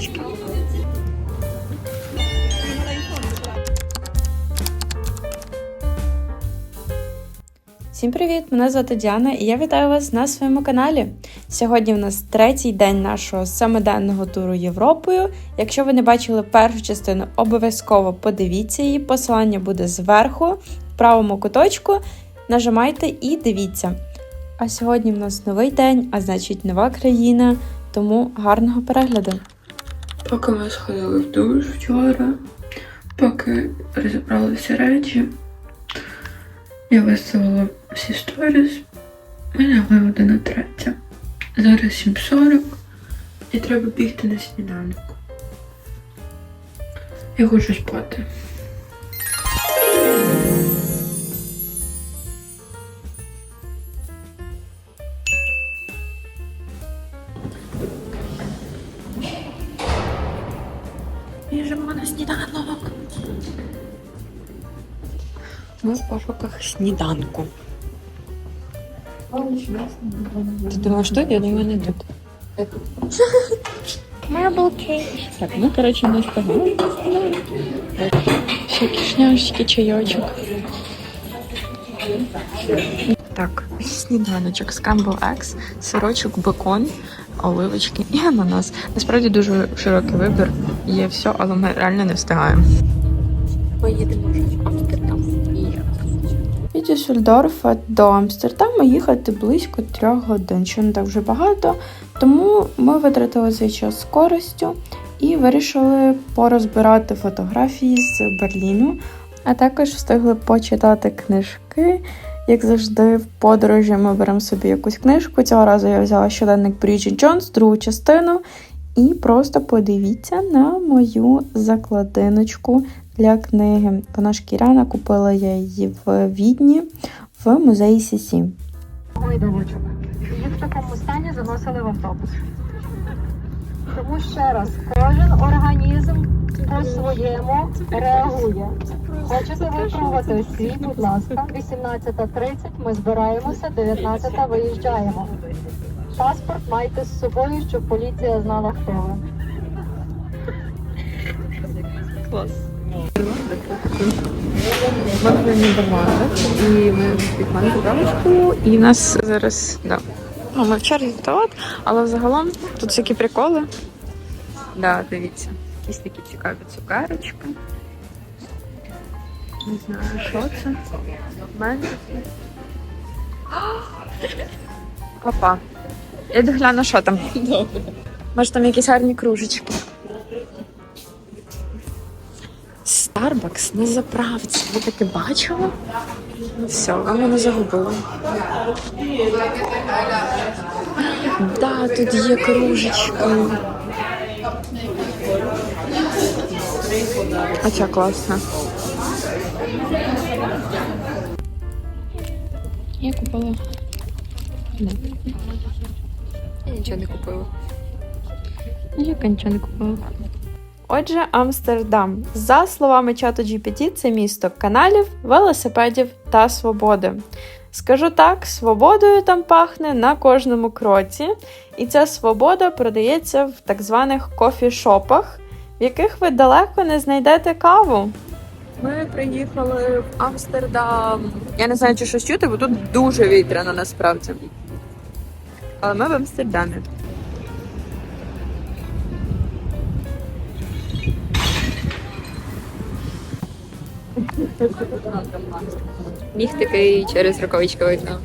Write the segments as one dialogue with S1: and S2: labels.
S1: сніданочки. Всім привіт! Мене звати Діана і я вітаю вас на своєму каналі. Сьогодні в нас третій день нашого семиденного туру Європою. Якщо ви не бачили першу частину, обов'язково подивіться її. Посилання буде зверху, в правому куточку. Нажимайте і дивіться. А сьогодні в нас новий день, а значить нова країна. Тому гарного перегляду.
S2: Поки ми сходили в душ вчора, поки розібрали всі речі, я виставила всі сторіс, ми лягли третя. 11. Зараз 7.40 і треба бігти на сніданок. Я хочу спати. Сніданку. Ти думаєш, тут? Я думаю, не тут. Так, ну, коротше, не встигаємо. Всякі шняшки, чайочок. Так, сніданочок з Campbell Eggs, сирочок, бекон, оливочки і ананас. Насправді дуже широкий вибір. Є все, але ми реально не встигаємо. Ми їдемо вже в.
S1: Від Дюссельдорфа до Амстердаму їхати близько трьох годин, що не так вже багато. Тому ми витратили цей час з користю і вирішили порозбирати фотографії з Берліну, а також встигли почитати книжки. Як завжди, в подорожі ми беремо собі якусь книжку. Цього разу я взяла щоденник Бріджит Джонс, другу частину. І просто подивіться на мою закладиночку для книги. Вона шкіряна, купила я її в Відні в музеї Сісі.
S3: гойдалочок. Їх в такому стані заносили в автобус. Тому ще раз, кожен організм по-своєму реагує. Хочете випробувати освіт, будь ласка, 18.30 ми збираємося, 19.00 виїжджаємо. Паспорт майте з собою, щоб поліція знала, хто ви.
S2: Клас. І ми підмали заправочку, і в нас зараз, да. Ну, ми в черзі туалет, але взагалом тут всякі приколи. Да, дивіться. Якісь такі цікаві цукерочки. Не знаю, що це. Мене. Папа. Я йду гляну, що там. Добре. Може там якісь гарні кружечки. Starbucks на заправці. Ви таке бачили? Все, ви мене загубили. Да, тут є кружечки. А ця класна. Я купила. Не. Я нічого не купила. Я нічого не купила.
S1: Отже, Амстердам. За словами чату GPT, це місто каналів, велосипедів та свободи. Скажу так, свободою там пахне на кожному кроці, і ця свобода продається в так званих кофішопах, в яких ви далеко не знайдете каву.
S2: Ми приїхали в Амстердам. Я не знаю, чи щось чути, бо тут дуже вітряно насправді. Але ми в Амстердамі. Міг такий через рукавички видно.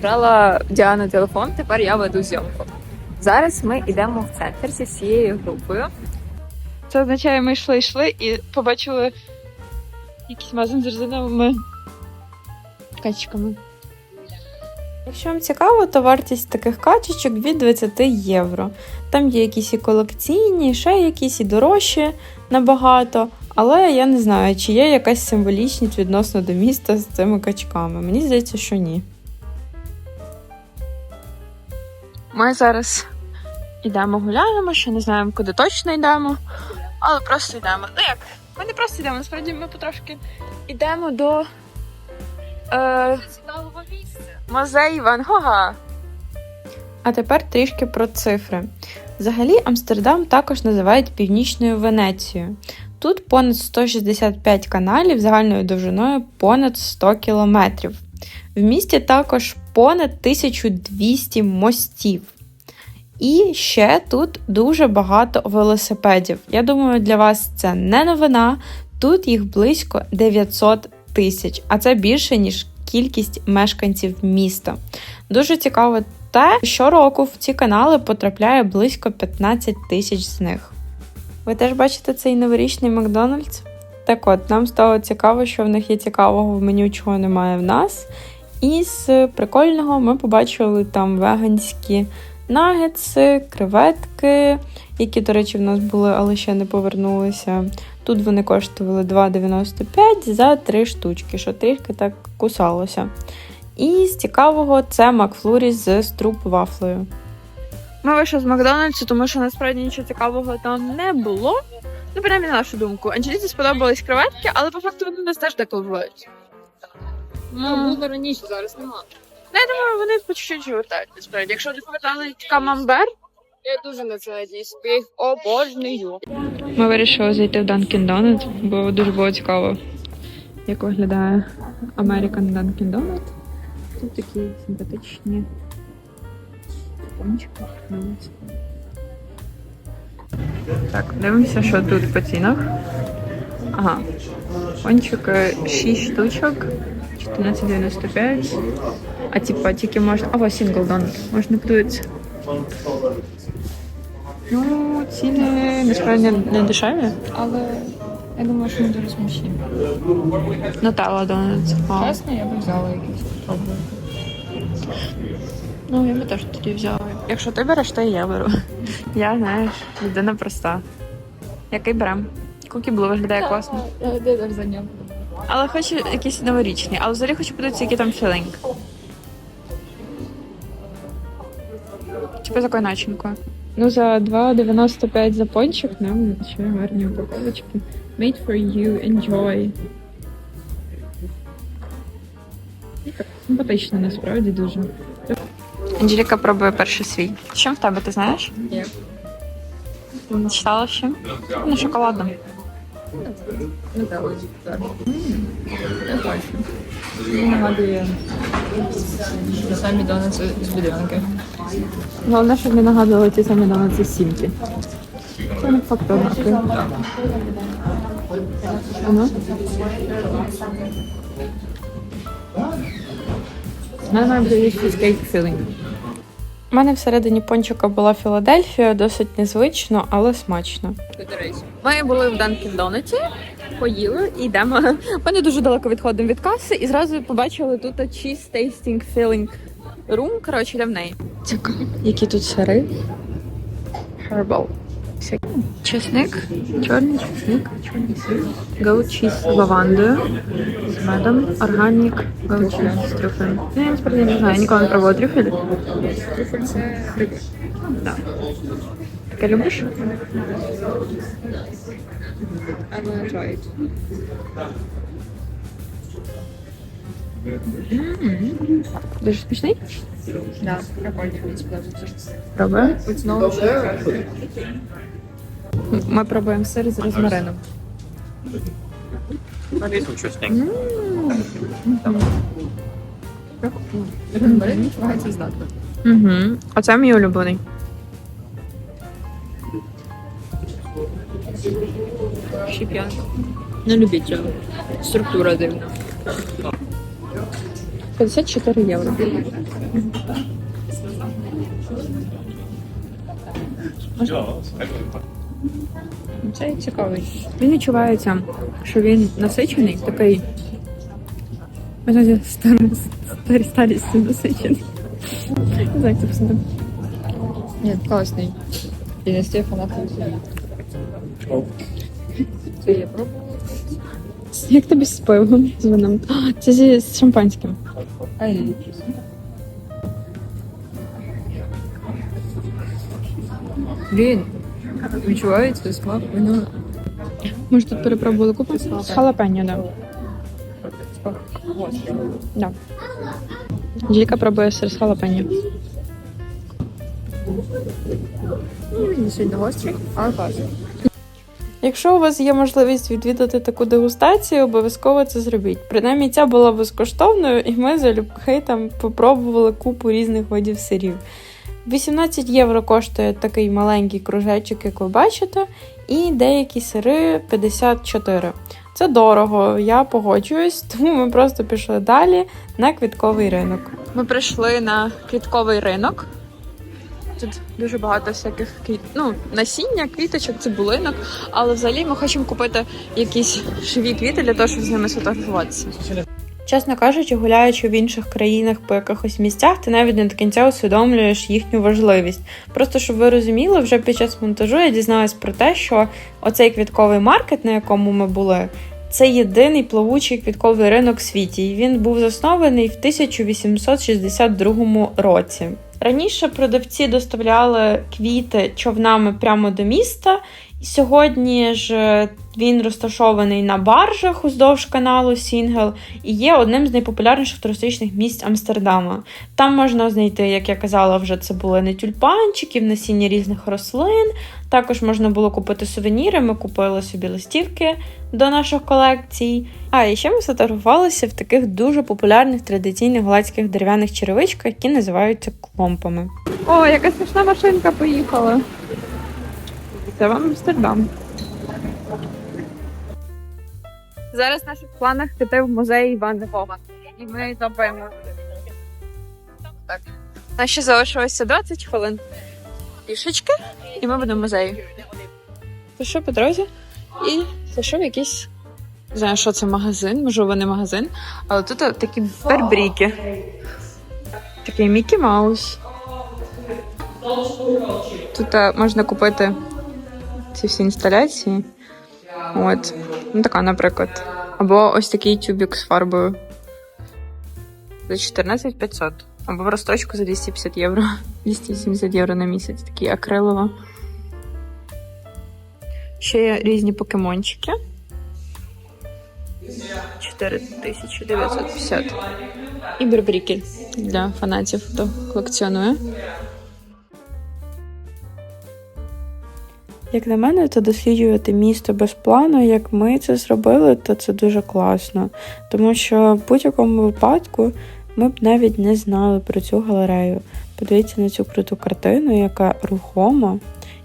S2: Брала Діана телефон, тепер я веду зйомку. Зараз ми йдемо в центр зі всією групою. Це означає, ми йшли, йшли і побачили якийсь магазин з резиновими качками.
S1: Якщо вам цікаво, то вартість таких качечок від 20 євро. Там є якісь і колекційні, ще якісь і дорожчі набагато. Але я не знаю, чи є якась символічність відносно до міста з цими качками. Мені здається, що ні.
S2: Ми зараз йдемо гуляємо, ще не знаємо, куди точно йдемо, але просто йдемо. Ну як? Ми не просто йдемо, насправді ми потрошки йдемо до е, музею Ван Гога.
S1: А тепер трішки про цифри. Взагалі, Амстердам також називають Північною Венецією. Тут понад 165 каналів загальною довжиною понад 100 кілометрів. В місті також понад 1200 мостів. І ще тут дуже багато велосипедів. Я думаю, для вас це не новина. Тут їх близько 900 тисяч, а це більше, ніж кількість мешканців міста. Дуже цікаво те, що щороку в ці канали потрапляє близько 15 тисяч з них. Ви теж бачите цей новорічний Макдональдс? Так от, нам стало цікаво, що в них є цікавого в меню, чого немає в нас. І з прикольного ми побачили там веганські нагетси, креветки, які, до речі, в нас були, але ще не повернулися. Тут вони коштували 2,95 за 3 штучки, що трішки так кусалося. І з цікавого це Макфлурі з струп вафлею. Ми вийшли з Макдональдсу, тому що насправді нічого цікавого там не було. Ну, принаймні, на нашу думку. Анжеліці сподобались креветки, але по факту вони нас теж деколи бувають.
S2: Ну, було раніше, зараз нема.
S1: Ну, я думаю, вони по чуть-чуть вертають, насправді. Якщо не повертали камамбер.
S2: Я дуже на це надіюсь, бо я їх обожнюю.
S1: Ми вирішили зайти в Dunkin' Donut, бо дуже було цікаво, як виглядає American Dunkin' Donut. Тут такі симпатичні пончики. Так, дивимося, що тут по цінах. Ага. Пончики 6 штучок, 14,95. А типа тільки можна. Або сингл донат. Можна подивитися. Ну, ціни насправді не дешеві.
S2: Але я думаю, що не дуже смачні.
S1: Нутелла донат.
S2: Чесно, я б взяла якісь спробую.
S1: Ну, я би теж тоді взяла. Якщо ти береш, то і я беру. Я, знаєш, людина проста. Який берем? Кукі Блу виглядає класно.
S2: Де так за ним?
S1: Але хочу якісь новорічні. Але взагалі хочу подивитися, який там філінг. Типу з такою начинкою. Ну, за 2,95 за пончик нам ще гарні упаковочки. Made for you, enjoy. Симпатично насправді дуже. Анжеліка пробує перший свій. Чим в тебе, ти знаєш? Не читала ще? Ну, шоколадом.
S2: Так. Мені нагадує ті самі донати з будинки.
S1: Головне, щоб не нагадували ті самі донати з сімки. Це не факт однакові. Ага.
S2: У мене має бути якийсь кейк філінг.
S1: У мене всередині пончика була Філадельфія, досить незвично, але смачно.
S2: До речі.
S1: Ми були в Данкін Донаті, поїли і йдемо. Ми не дуже далеко відходимо від каси і зразу побачили тут cheese tasting filling room. Коротше, йдемо в неї. Цікаво. Які тут сири? Herbal. Всякі. Чесник, чорний чесник, чорний сир, cheese з лавандою, з медом, органік, cheese з трюфелем. Ну, Я насправді не знаю, я ніколи не пробувала трюфель.
S2: Трюфель це гриб.
S1: Да. Таке любиш?
S2: I'm gonna try it.
S1: Дуже смачний?
S2: Да.
S1: Пробуємо. Ми пробуємо сир з розмарином.
S4: Interesting.
S2: розмарин відчувається знатно.
S1: Угу. Оце мій улюблений.
S2: Щеп'янка. Не любіть цього. Структура дивна.
S1: 54 євро.
S2: Це цікавий.
S1: Він відчувається, що він насичений, такий. Ви знаєте, стар- старі старістю насичений. Не знаю, як це писати.
S2: Ні, класний. І не стає фанатом. Це я пробувала.
S1: Як тобі з пивом з вином? А, Це зі з шампанським.
S2: Він відчувається смак вина.
S1: Ми ж тут перепробували купу з халапеньо, да. Да. Жілька пробує сир з халапеньо.
S2: Не сильно гострий, але класний.
S1: Якщо у вас є можливість відвідати таку дегустацію, обов'язково це зробіть. Принаймні, ця була безкоштовною, і ми залюбки там попробували купу різних видів сирів. 18 євро коштує такий маленький кружечок, як ви бачите, і деякі сири 54. Це дорого, я погоджуюсь, тому ми просто пішли далі на квітковий ринок. Ми прийшли на квітковий ринок. Тут дуже багато всяких квіт... ну, насіння, квіточок, цибулинок. Але взагалі ми хочемо купити якісь живі квіти для того, щоб з ними сфотографуватися. Чесно кажучи, гуляючи в інших країнах по якихось місцях, ти навіть не до кінця усвідомлюєш їхню важливість. Просто щоб ви розуміли, вже під час монтажу я дізналась про те, що оцей квітковий маркет, на якому ми були, це єдиний плавучий квітковий ринок в світі. І він був заснований в 1862 році. Раніше продавці доставляли квіти човнами прямо до міста, сьогодні ж е, він розташований на баржах уздовж каналу Сінгел і є одним з найпопулярніших туристичних місць Амстердама. Там можна знайти, як я казала, вже цибулини тюльпанчиків, насіння різних рослин. Також можна було купити сувеніри. Ми купили собі листівки до наших колекцій. А і ще ми сфотографувалися в таких дуже популярних традиційних голландських дерев'яних черевичках, які називаються кломпами.
S2: О, яка смішна машинка поїхала. Це вам Амстердам. Зараз в наших планах піти в музей Івана Гога. І ми зробимо. Так. Нас ще залишилося 20 хвилин. Пішечки, і ми будемо в музеї. Зайшов по дорозі і зайшов в якийсь. Не знаю, що це магазин, можливо, не магазин, але тут такі бербріки. Такий Мікі Маус. Тут е, можна купити ці всі інсталяції. От. Ну, така, наприклад. Або ось такий тюбік з фарбою. За 14 500. Або в розстрочку за 250 євро. 270 євро на місяць. Такий акрилово. Ще є різні покемончики. 4950. І бербріки для фанатів, хто колекціонує.
S1: Як на мене, то досліджувати місто без плану, як ми це зробили, то це дуже класно. Тому що в будь-якому випадку ми б навіть не знали про цю галерею. Подивіться на цю круту картину, яка рухома,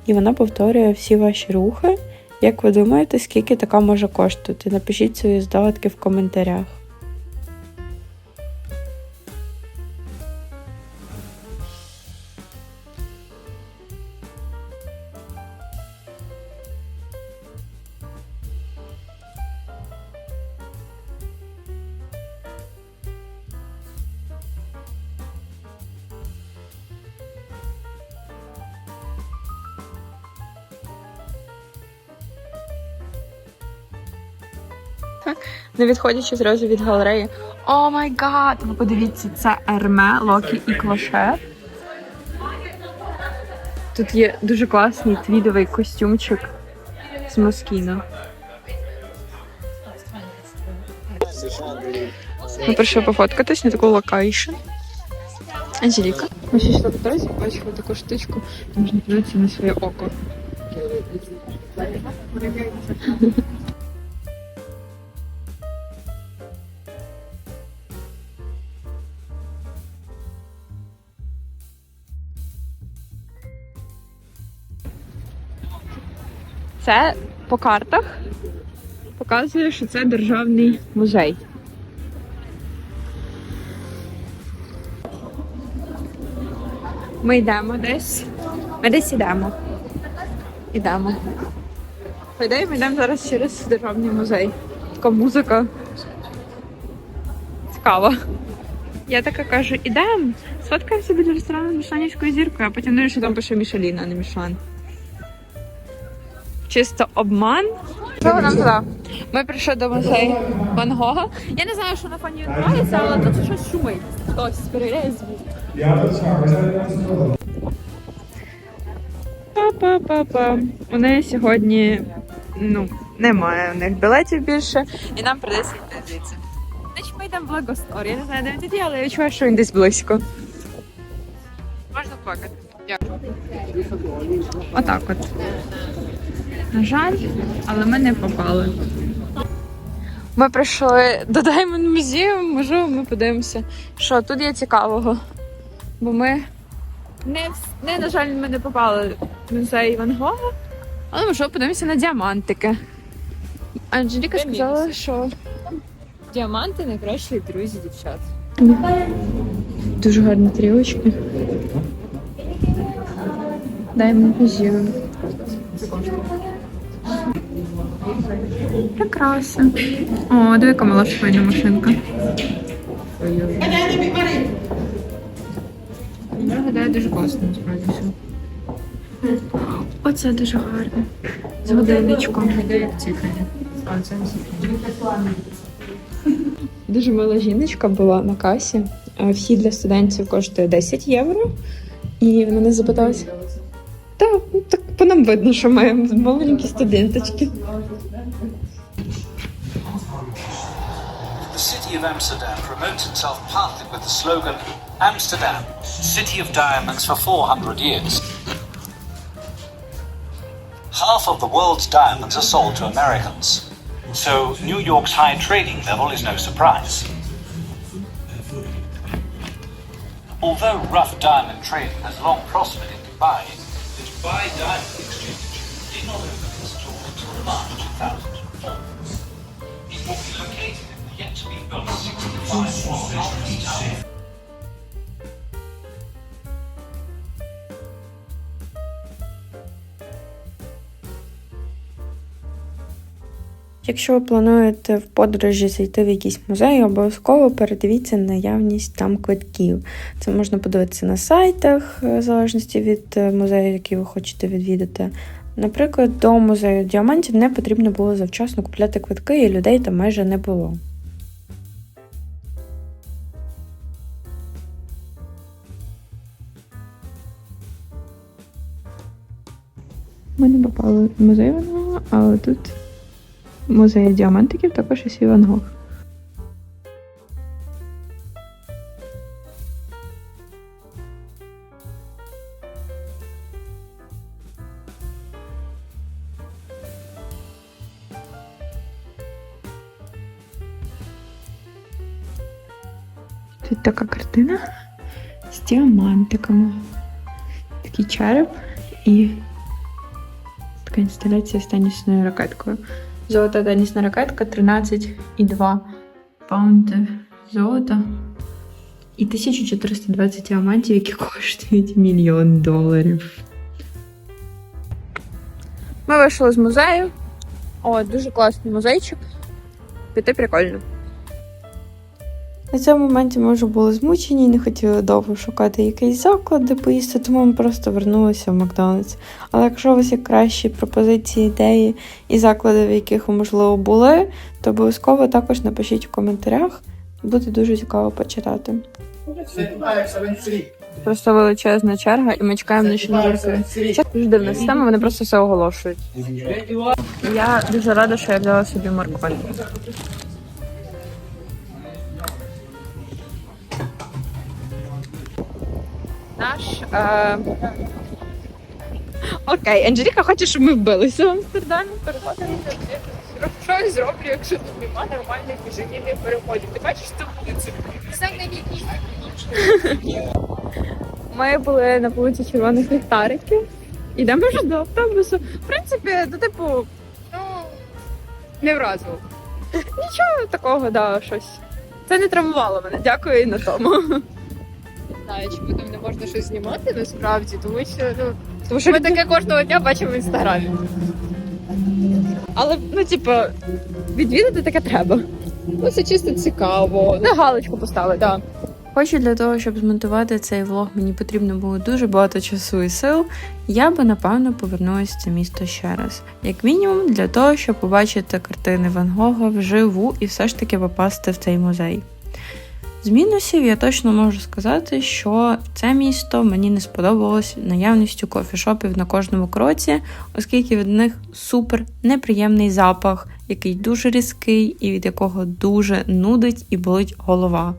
S1: і вона повторює всі ваші рухи. Як ви думаєте, скільки така може коштувати? Напишіть свої здогадки в коментарях.
S2: Не відходячи зразу від галереї. О май гад! Ви подивіться, це Ерме, Локі і Клошер. Тут є дуже класний твідовий костюмчик з Москіно. Ми прийшли пофоткатись на таку локейшн. Анжеліка. Ми ще йшли по дорозі, бачили таку штучку, можна подивитися на своє око. Це по картах показує, що це державний музей. Ми йдемо десь. Ми десь йдемо. Йдемо. По ми йдемо зараз через державний музей. Така музика. Цікава. Я така кажу, ідемо, сфоткаємося біля ресторану з Мішанівською зіркою, а потім думаю, що там пише Мішелін, а не Мішан. Чисто обман. Що нам туди? Ми прийшли до музею Ван Гога. Я не знаю, що на фоні відбувається, але тут щось шумить. Хтось перевіряє звук. Па-па-па-па. У неї сьогодні ну, немає у них білетів більше, і нам придеться йти звідси. Значить, ми йдемо в Благостор. Я не знаю, де він тоді, але я відчуваю, що він десь близько. Можна плакати. Отак от. На жаль, але ми не попали. Ми прийшли до Diamond Museum, можливо, ми подивимося, що тут є цікавого. Бо ми не, не на жаль, ми не попали в музей Ван Гога, але можливо подивимося на діамантики. Анжеліка сказала, що діаманти найкращі друзі дівчат. Дуже гарні трілочки. Diamond Museum. Прекрасно. О, диви, яка мала швейна машинка. Виглядає дуже класно, насправді все. Оце дуже гарно. З годинничком. Дуже мила жіночка була на касі. Вхід для студентів коштує 10 євро. І вона не запиталася. Так, ну, так по нам видно, що ми маленькі студенточки.
S4: The city of Amsterdam promotes itself partly with the slogan Amsterdam, City of Diamonds for 400 years. Half of the world's diamonds are sold to Americans, so New York's high trading level is no surprise. Although rough diamond trading has long prospered in Dubai, by Diamond exchange Did not open this door until March 2004. It will be located in the yet-to-be-built 65 North Tower.
S1: Якщо ви плануєте в подорожі зайти в якийсь музей, обов'язково передивіться наявність там квитків. Це можна подивитися на сайтах, е, в залежності від е, музею, який ви хочете відвідати. Наприклад, до музею діамантів не потрібно було завчасно купляти квитки, і людей там майже не було.
S2: Ми не попали в музей але тут музей діамантиків також і свій Ван Гог. Тут така картина з діамантиками. Такий череп і така інсталяція з тенісною ракеткою. Золота теннисная ракетка 13,2 паунди золота. І 1420 діамантів, які коштують мільйон доларів. Ми вийшли з музею. О, дуже класний музейчик. Піти прикольно.
S1: На цьому моменті ми вже були змучені і не хотіли довго шукати якийсь заклад, де поїсти, тому ми просто вернулися в Макдональдс. Але якщо у вас є кращі пропозиції, ідеї і заклади, в яких ви, можливо, були, то обов'язково також напишіть в коментарях. Буде дуже цікаво почитати. Просто величезна черга, і ми чекаємо на щоденки. Це дуже дивна система, вони просто все оголошують. Я дуже рада, що я взяла собі моркву. Наш. Е... Окей, Анжеліка хоче, щоб ми вбилися в Амстердамі. Переходимо. Що я зроблю, якщо тут немає нормальних пішохідних переходів? Ти бачиш цю вулицю? Це не Ми були на вулиці Червоних ліхтариків. Йдемо вже до автобусу. В принципі, ну, типу, ну, не вразило. Нічого такого, да, щось. Це не травмувало мене. Дякую і на тому.
S2: Знаю, чому там не можна щось знімати насправді, тому що ну
S1: Тому що
S2: ми таке кожного дня бачимо в інстаграмі. Але ну, типу, відвідати таке треба. Ну, це чисто цікаво. На галочку поставити, так.
S1: Хочу для того, щоб змонтувати цей влог, мені потрібно було дуже багато часу і сил. Я би напевно повернулася в це місто ще раз, як мінімум, для того, щоб побачити картини Ван Гога вживу і все ж таки попасти в цей музей. З мінусів я точно можу сказати, що це місто мені не сподобалось наявністю кофішопів на кожному кроці, оскільки від них супер неприємний запах, який дуже різкий і від якого дуже нудить і болить голова.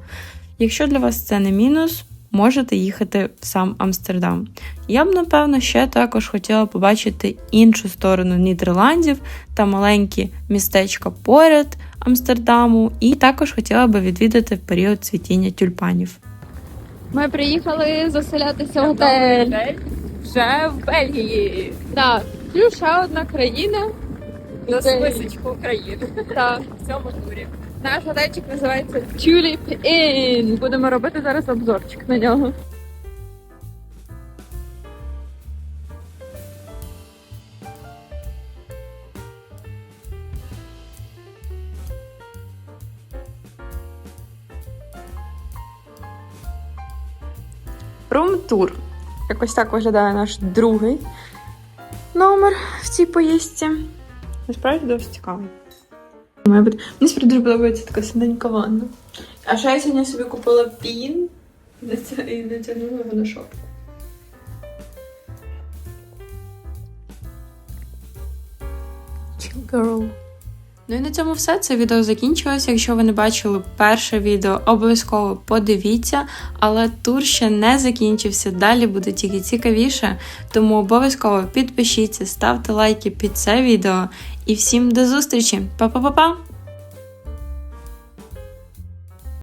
S1: Якщо для вас це не мінус, можете їхати в сам Амстердам. Я б, напевно, ще також хотіла побачити іншу сторону Нідерландів та маленькі містечка поряд Амстердаму, і також хотіла би відвідати період цвітіння тюльпанів.
S2: Ми приїхали заселятися в готель. Вже в Бельгії. Так, плюс ще одна країна. На списочку України. Так, в цьому турі. Наш готельчик називається Tulip Inn. Будемо робити зараз обзорчик на нього.
S1: Рум-тур. Якось так виглядає наш другий номер в цій поїздці. Насправді досить цікаво. Має бути. Мені справді дуже подобається така синенька ванна. А ще я сьогодні собі купила пін і натягнула його на шопку. Chill girl. Ну і на цьому все. Це відео закінчилося. Якщо ви не бачили перше відео, обов'язково подивіться. Але тур ще не закінчився. Далі буде тільки цікавіше. Тому обов'язково підпишіться, ставте лайки під це відео. І всім до зустрічі! Па-па-па-па!